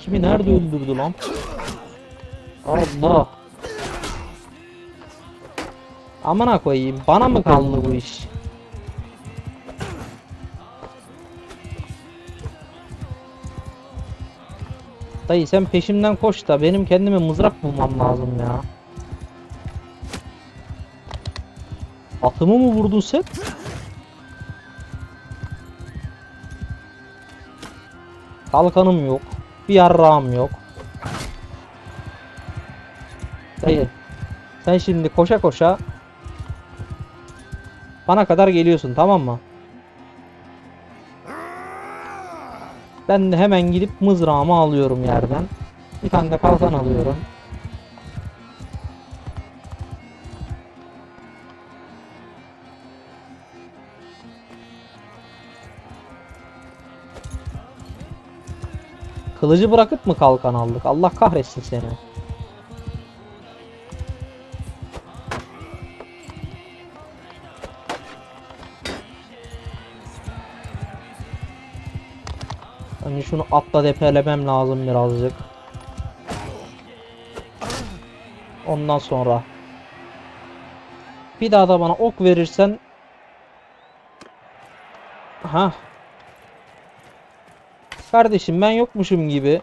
kimi nerede öldürdü lan? Allah. Amına koyayım. Bana mı kaldı bu iş? Dayı sen peşimden koş da benim kendime mızrak bulmam lazım ya. Atımı mı vurdun sen? Kalkanım yok. Bir yarrağım yok. Dayı. Sen şimdi koşa koşa bana kadar geliyorsun tamam mı? Ben de hemen gidip mızrağımı alıyorum yerden. Bir tane de kalkan alıyorum. Kılıcı bırakıp mı kalkan aldık? Allah kahretsin seni. Hani şunu atla depelemem lazım birazcık. Ondan sonra. Bir daha da bana ok verirsen. Ha. Kardeşim ben yokmuşum gibi.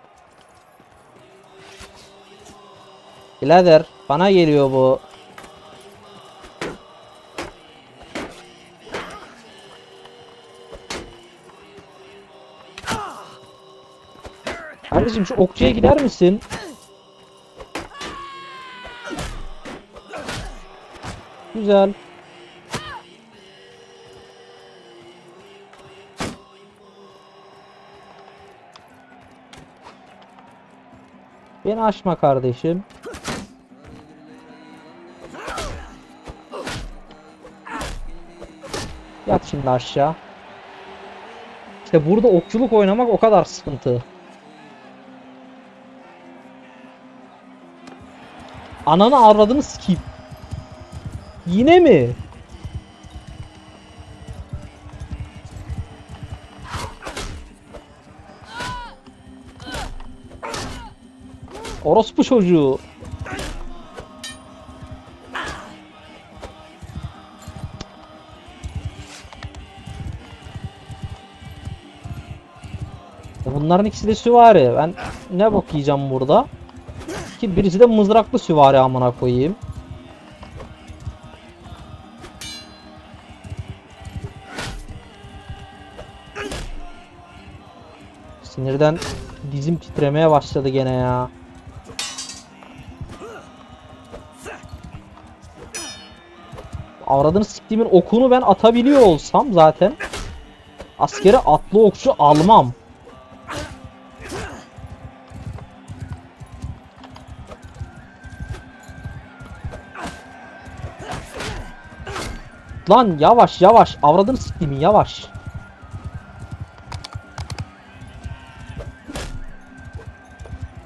Birader bana geliyor bu. Kardeşim şu okçuya gider misin? Güzel. Beni aşma kardeşim. Yat şimdi aşağı. İşte burada okçuluk oynamak o kadar sıkıntı. Ananı avradını sikeyim. Yine mi? Orospu çocuğu. Bunların ikisi de süvari. Ben ne bok burada? Ki birisi de mızraklı süvari amına koyayım. Sinirden dizim titremeye başladı gene ya. Avradını siktiğimin okunu ben atabiliyor olsam zaten askere atlı okçu almam. Lan yavaş yavaş avradını siktiğimin yavaş.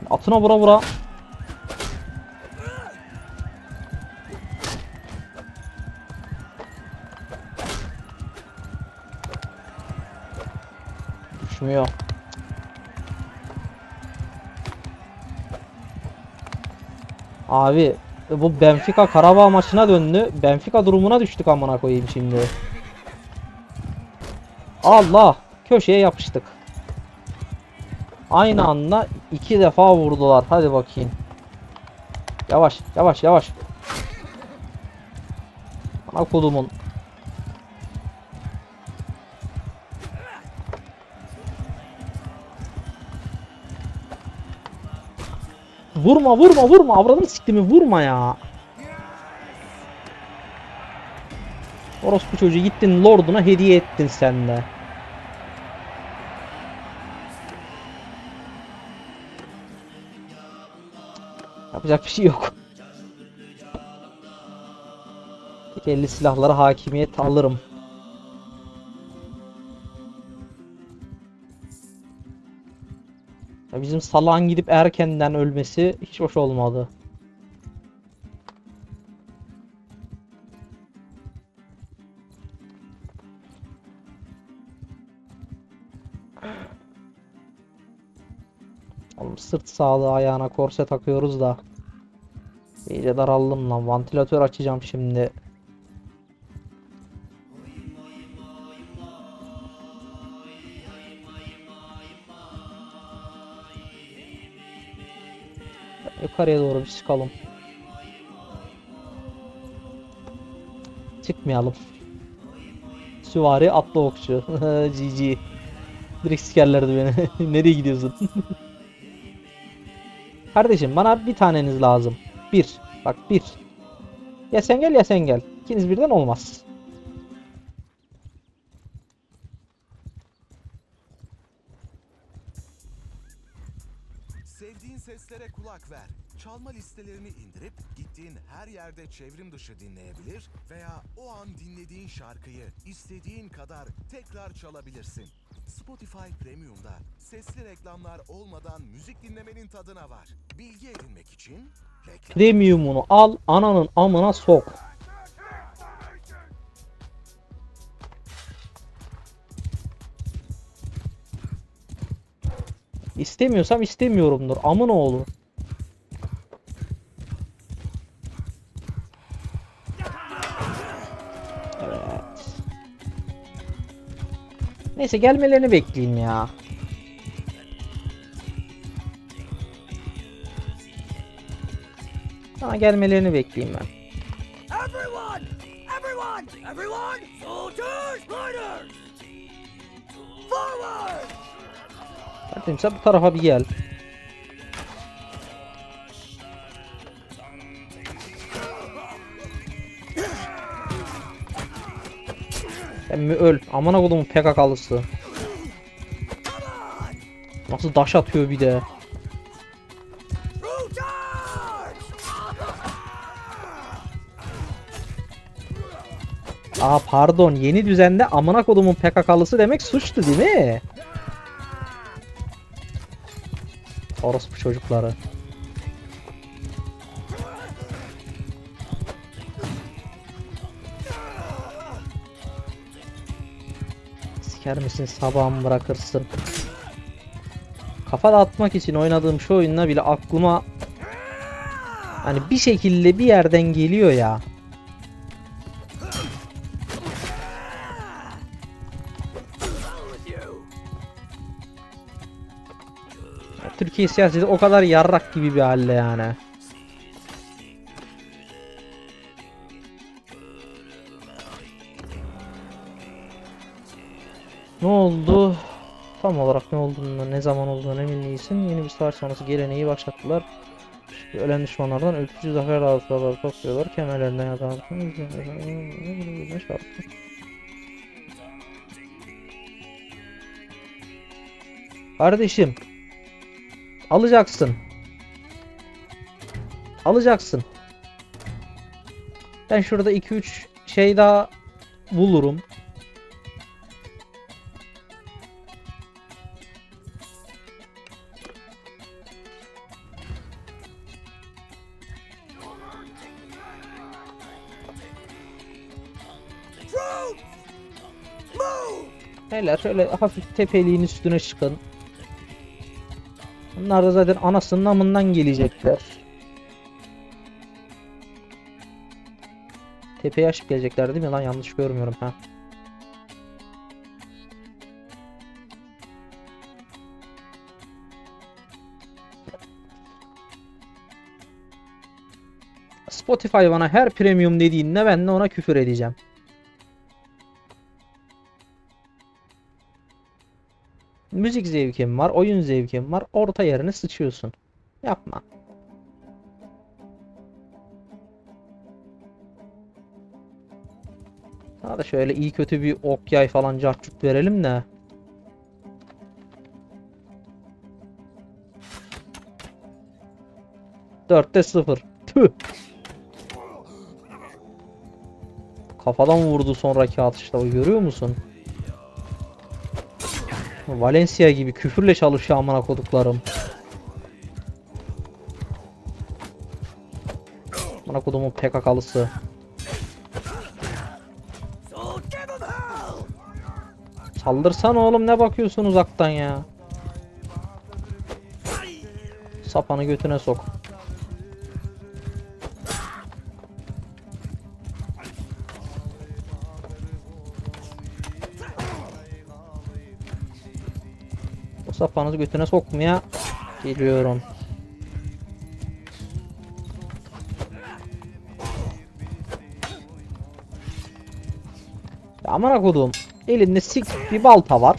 Atına vura vura. Düşmüyor. Abi bu Benfica Karabağ maçına döndü. Benfica durumuna düştük amına koyayım şimdi. Allah köşeye yapıştık. Aynı anda iki defa vurdular. Hadi bakayım. Yavaş yavaş yavaş. Ana kolumun. Vurma vurma vurma avradını siktimi vurma ya. Orospu çocuğu gittin lorduna hediye ettin sen de. Yapacak bir şey yok. Tek elli silahlara hakimiyet alırım. Bizim salağın gidip erkenden ölmesi hiç hoş olmadı. Oğlum sırt sağlığı ayağına korse takıyoruz da. İyice daraldım lan. Vantilatör açacağım şimdi. Yukarıya doğru bir çıkalım. Çıkmayalım. Süvari atlı okçu. GG. Direkt sikerlerdi beni. Nereye gidiyorsun? Kardeşim bana bir taneniz lazım. Bir. Bak bir. Ya sen gel ya sen gel. İkiniz birden olmaz. Sevdiğin seslere kulak ver. Çalma listelerini indirip gittiğin her yerde çevrim dışı dinleyebilir veya o an dinlediğin şarkıyı istediğin kadar tekrar çalabilirsin. Spotify Premium'da sesli reklamlar olmadan müzik dinlemenin tadına var. Bilgi edinmek için reklam Premium'unu al, ananın amına sok. İstemiyorsam istemiyorumdur. Amın oğlu. Evet. Neyse gelmelerini bekleyeyim ya. Sana gelmelerini bekleyeyim ben. Everyone! Everyone! Soldiers! Riders! Forward! Kardeşim sen bu tarafa bir gel. Sen mi öl? Amına kodumun PKK'lısı. Nasıl daş atıyor bir de. Aa pardon yeni düzende amına kodumun PKK'lısı demek suçtu değil mi? Orospu çocukları. Siker misin sabahımı bırakırsın. Kafa dağıtmak için oynadığım şu oyunla bile aklıma hani bir şekilde bir yerden geliyor ya. Türkiye siyaseti o kadar yarrak gibi bir halde yani. Ne oldu? Tam olarak ne olduğunu, ne zaman olduğunu emin değilsin. Yeni bir savaş sonrası geleneği başlattılar. Ölen düşmanlardan ülkücü zafer dağıtıyorlar, topluyorlar. Kemerlerinden yatan. Kardeşim. Alacaksın. Alacaksın. Ben şurada 2-3 şey daha bulurum. Beyler şöyle hafif tepeliğin üstüne çıkın. Bunlar da zaten anasının amından gelecekler. Tepeye aşıp gelecekler değil mi lan? Yanlış görmüyorum ha. Spotify bana her premium dediğinde ben de ona küfür edeceğim. Müzik zevkim var, oyun zevkim var. Orta yerine sıçıyorsun. Yapma. Sana şöyle iyi kötü bir ok yay falan cartçuk verelim de. Dörtte sıfır. Tüh. Kafadan vurdu sonraki atışta. Görüyor musun? Valencia gibi küfürle çalışıyor amına koduklarım. Amına kodumun PKK'lısı. Saldırsana oğlum ne bakıyorsun uzaktan ya? Sapanı götüne sok. Sapanızı götüne sokmaya geliyorum. Ya Aman kodum. Elinde sik bir balta var.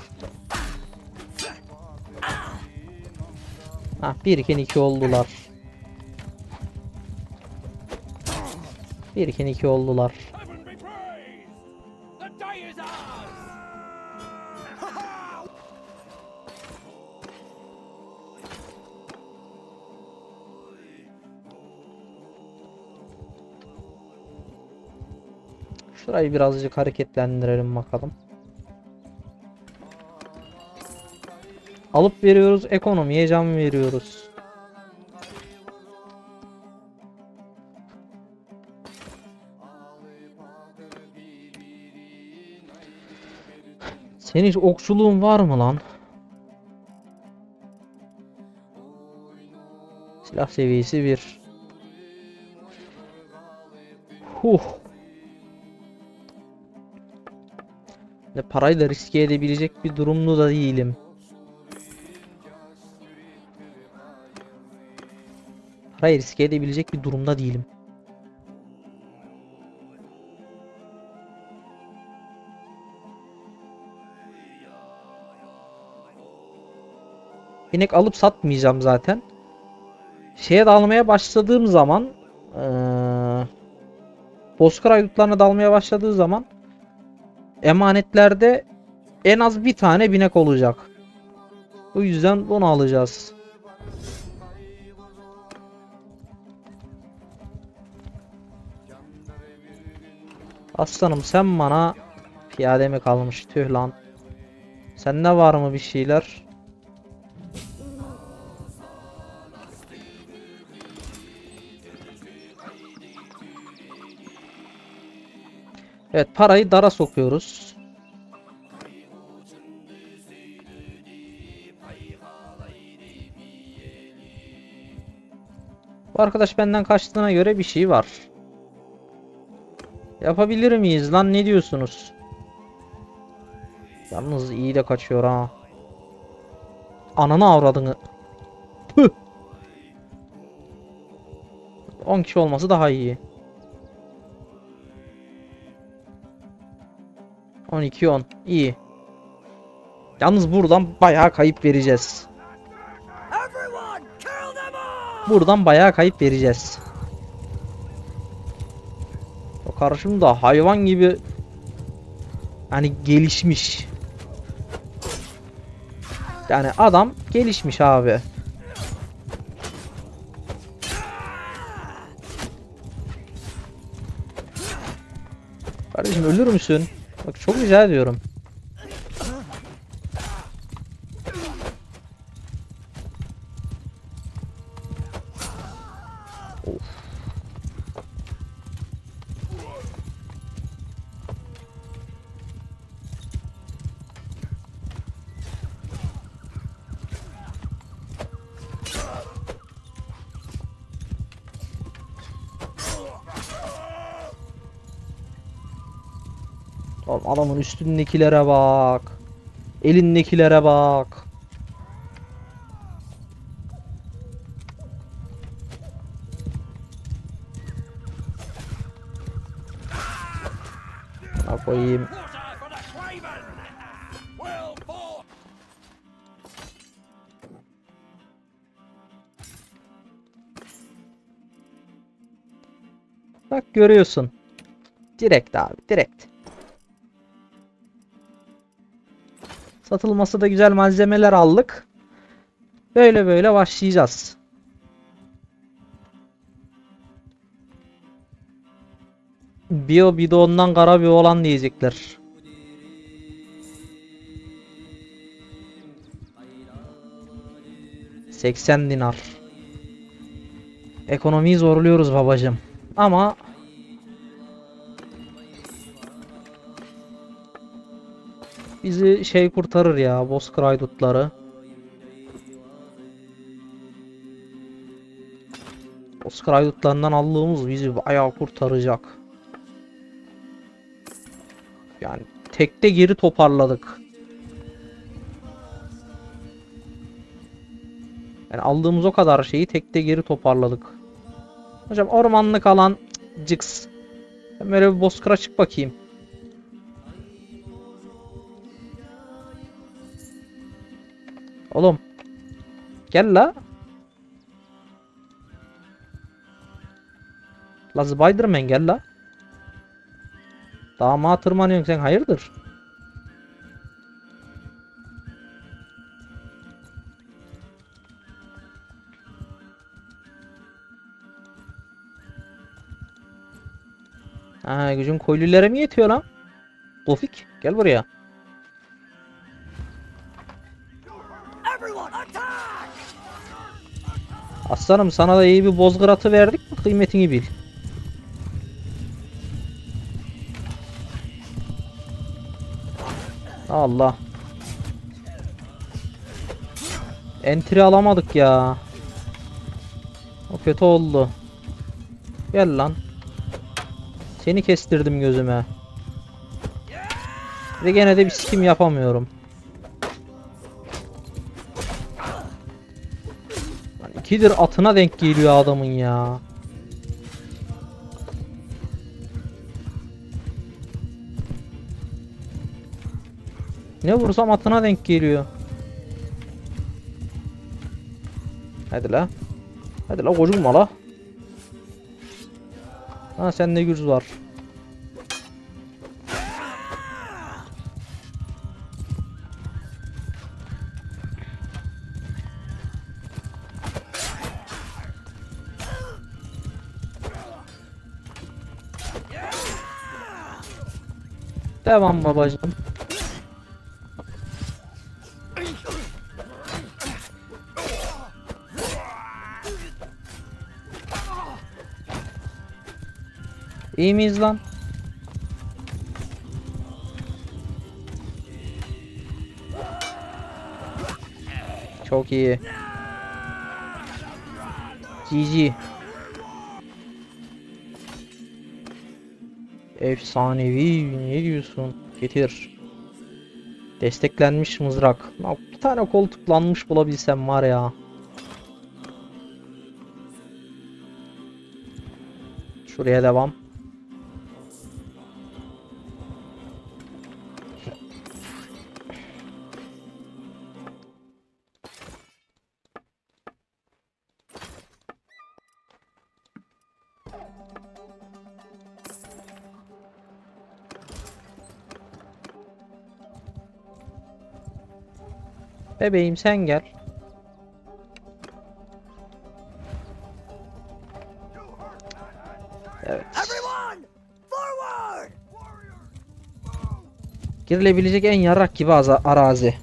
Ha bir iken iki oldular. Bir iken iki oldular. Şurayı birazcık hareketlendirelim bakalım. Alıp veriyoruz, ekonomiye can veriyoruz. Senin hiç okçuluğun var mı lan? Silah seviyesi 1. Huh. Ve parayı da riske edebilecek bir durumda da değilim. Parayı riske edebilecek bir durumda değilim. İnek alıp satmayacağım zaten. Şeye dalmaya başladığım zaman eee Bozkır haydutlarına dalmaya başladığı zaman emanetlerde en az bir tane binek olacak. O yüzden bunu alacağız. Aslanım sen bana piyade mi kalmış tüh lan. Sende var mı bir şeyler? Evet parayı dara sokuyoruz. Bu arkadaş benden kaçtığına göre bir şey var. Yapabilir miyiz lan ne diyorsunuz? Yalnız iyi de kaçıyor ha. Ananı avradını. Püh. 10 kişi olması daha iyi. 12 10 iyi. Yalnız buradan bayağı kayıp vereceğiz. Buradan bayağı kayıp vereceğiz. O karşımda hayvan gibi hani gelişmiş. Yani adam gelişmiş abi. Kardeşim ölür müsün? Bak çok rica ediyorum. Üstündekilere bak. Elindekilere bak. Koyayım. Bak görüyorsun. Direkt abi direkt. Satılması da güzel malzemeler aldık. Böyle böyle başlayacağız. Bio bidondan kara bir olan diyecekler. ...80 dinar. Ekonomiyi zorluyoruz babacım. Ama... Bizi şey kurtarır ya, Bozkır haydutları. Oscar aydutlarından aldığımız bizi bayağı kurtaracak. Yani tekte geri toparladık. Yani aldığımız o kadar şeyi tekte geri toparladık. Hocam ormanlık alan cık, cıks. Ben böyle bir bozkıra çık bakayım. Oğlum. Gel la. La Spiderman gel la. Damağa tırmanıyorsun sen hayırdır? Ha gücün koylülere mi yetiyor lan? Tofik gel buraya. Aslanım sana da iyi bir bozgıratı verdik mi kıymetini bil. Allah. Entry alamadık ya. O kötü oldu. Gel lan. Seni kestirdim gözüme. Ve gene de bir sikim yapamıyorum. Lan ikidir atına denk geliyor adamın ya. Ne vursam atına denk geliyor. Hadi la. Hadi la kocunma la. Ha sende güç var. Devam babacığım. İyi miyiz lan? Çok iyi. GG. Efsanevi ne diyorsun? Getir. Desteklenmiş mızrak. Ya bir tane koltuklanmış bulabilsem var ya. Şuraya devam. Bebeğim sen gel. Evet. Girilebilecek en yarrak gibi arazi.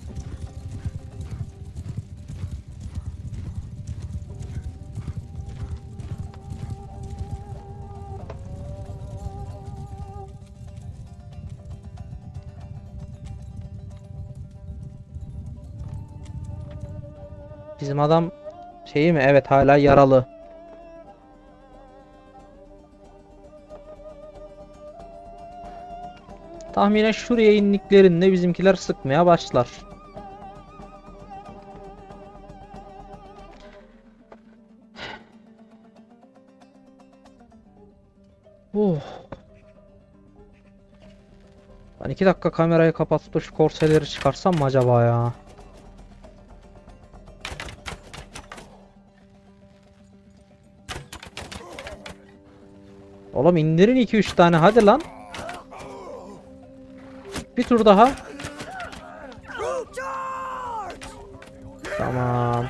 Bizim adam şeyi mi? Evet hala yaralı. Tahminen şuraya indiklerinde bizimkiler sıkmaya başlar. Uh. Ben iki dakika kamerayı kapatıp şu korseleri çıkarsam mı acaba ya? Oğlum indirin 2-3 tane hadi lan. Bir tur daha. Tamam.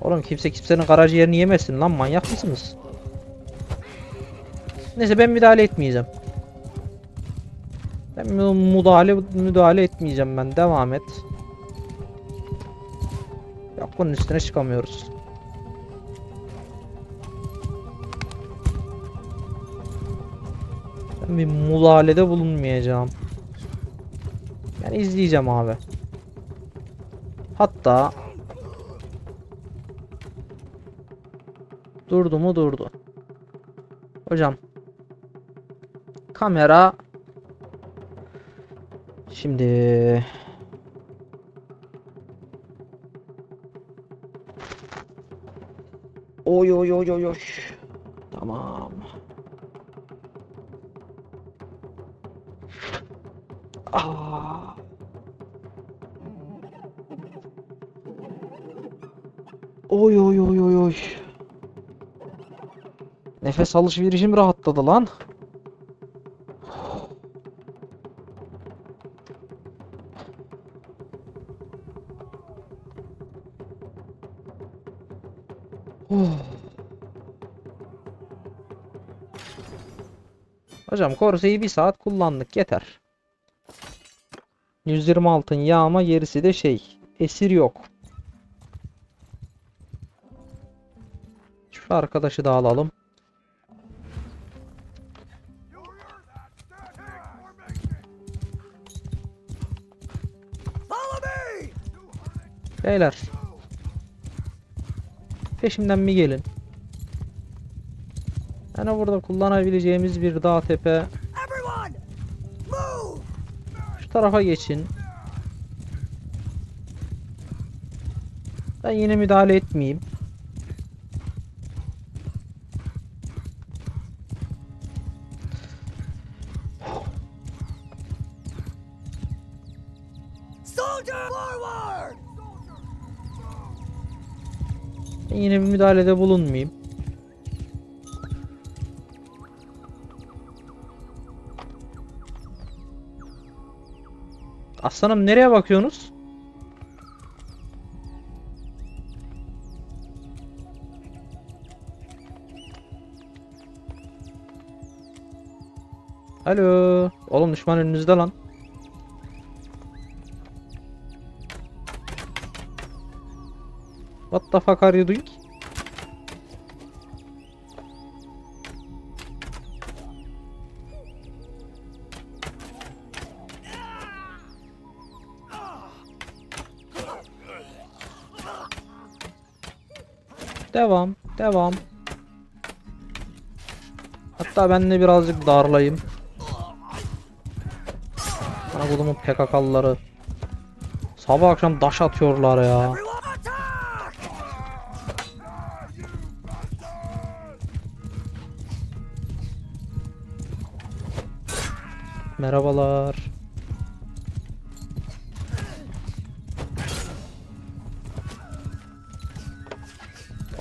Oğlum kimse kimsenin garaj yerini yemesin lan manyak mısınız? Neyse ben müdahale etmeyeceğim. Ben mü- müdahale müdahale etmeyeceğim ben. Devam et. Yok bunun üstüne çıkamıyoruz. Bir müdahalede bulunmayacağım. Yani izleyeceğim abi. Hatta Durdu mu durdu. Hocam. Kamera. Şimdi. Oy oy oy oy oy. Tamam. Oy oy oy oy oy. Nefes alışverişim rahatladı lan. Hocam Corsair'i bir saat kullandık yeter. 120 altın yağma gerisi de şey. Esir yok. Şu arkadaşı da alalım. Beyler. Peşimden bir gelin. Yani burada kullanabileceğimiz bir dağ tepe. Tarafa geçin. Ben yine müdahale etmeyeyim. Soldier forward! Ben yine bir müdahalede bulunmayayım. Aslanım nereye bakıyorsunuz? Alo. Oğlum düşman önünüzde lan. What the fuck are you doing? Devam, devam. Hatta ben de birazcık darlayayım. Bana kolumun PKK'lıları. Sabah akşam daş atıyorlar ya. Merhabalar.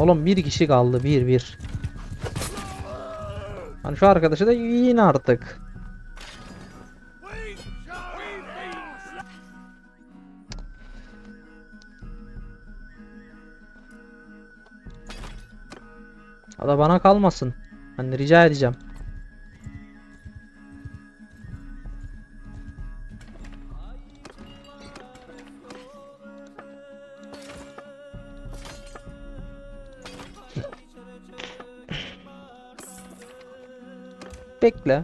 Oğlum bir kişi kaldı. Bir bir. Hani şu arkadaşı da yiyin artık. O da bana kalmasın. Ben rica edeceğim. Bekle.